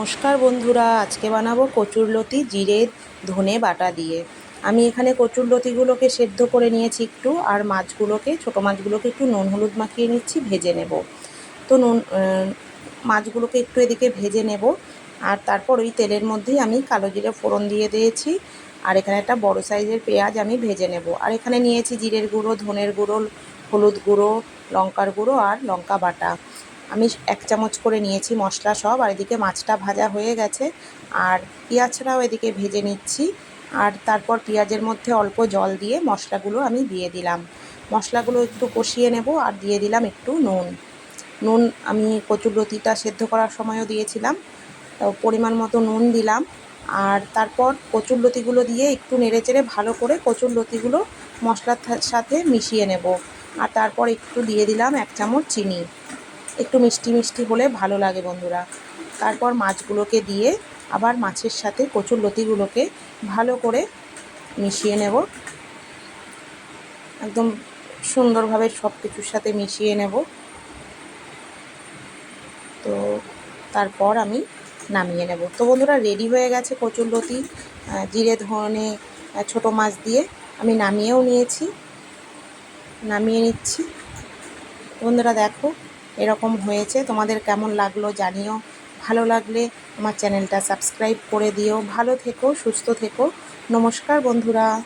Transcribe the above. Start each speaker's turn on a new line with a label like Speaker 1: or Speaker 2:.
Speaker 1: নমস্কার বন্ধুরা, আজকে বানাবো কচুরলতি, জিরে, ধনে বাটা দিয়ে। আমি এখানে কচুরলতিগুলোকে সেদ্ধ করে নিয়েছি একটু, আর মাছগুলোকে, ছোটো মাছগুলোকে একটু নুন হলুদ মাখিয়ে নিচ্ছি, ভেজে নেব। তো নুন মাছগুলোকে একটু এদিকে ভেজে নেব, আর তারপর ওই তেলের মধ্যেই আমি কালো জিরে ফোড়ন দিয়ে দিয়েছি, আর এখানে একটা বড় সাইজের পেঁয়াজ আমি ভেজে নেব। আর এখানে নিয়েছি জিরের গুঁড়ো, ধনের গুঁড়ো, হলুদ গুঁড়ো, লঙ্কার গুঁড়ো, আর লঙ্কা বাটা। এক চামচ করে নিয়েছি মশলা সব, আর এদিকে মাছটা ভাজা হয়ে গেছে। আর পেঁয়াজটাও এদিকে ভেজে নিচ্ছি। আর তারপর পেঁয়াজের মধ্যে অল্প জল দিয়ে মশলাগুলো আমি দিয়ে দিলাম। মশলাগুলো একটু কষিয়ে নেব আর দিয়ে দিলাম একটু নুন। নুন আমি কচুরলতিটা সেদ্ধ করার সময়ও দিয়েছিলাম। পরিমাণ মতো নুন দিলাম। আর তারপর কচুরলতিগুলো দিয়ে একটু নেড়েচেড়ে ভালো করে কচুরলতিগুলো মশলার সাথে মিশিয়ে নেব। আর তারপর একটু দিয়ে দিলাম এক চামচ চিনি। একটু মিষ্টি মিষ্টি হলে ভালো লাগে বন্ধুরা। তারপর মাছগুলোকে দিয়ে আবার মাছের সাথে কচুর লতিগুলোকে ভালো করে মিশিয়ে নেব। একদম সুন্দরভাবে সব কিছুর সাথে মিশিয়ে নেব। তো তারপর আমি নামিয়ে নেব। তো বন্ধুরা রেডি হয়ে গেছে কচুর লতি। জিরে ধনে ছোটো মাছ দিয়ে আমি নামিয়েও নিয়েছি। নামিয়ে নিচ্ছি। বন্ধুরা, দেখো এরকম হয়েছে। তোমাদের কেমন লাগল জানিও। ভালো লাগলে আমার চ্যানেলটা সাবস্ক্রাইব করে দিও। ভালো থেকো, সুস্থ থেকো। নমস্কার বন্ধুরা।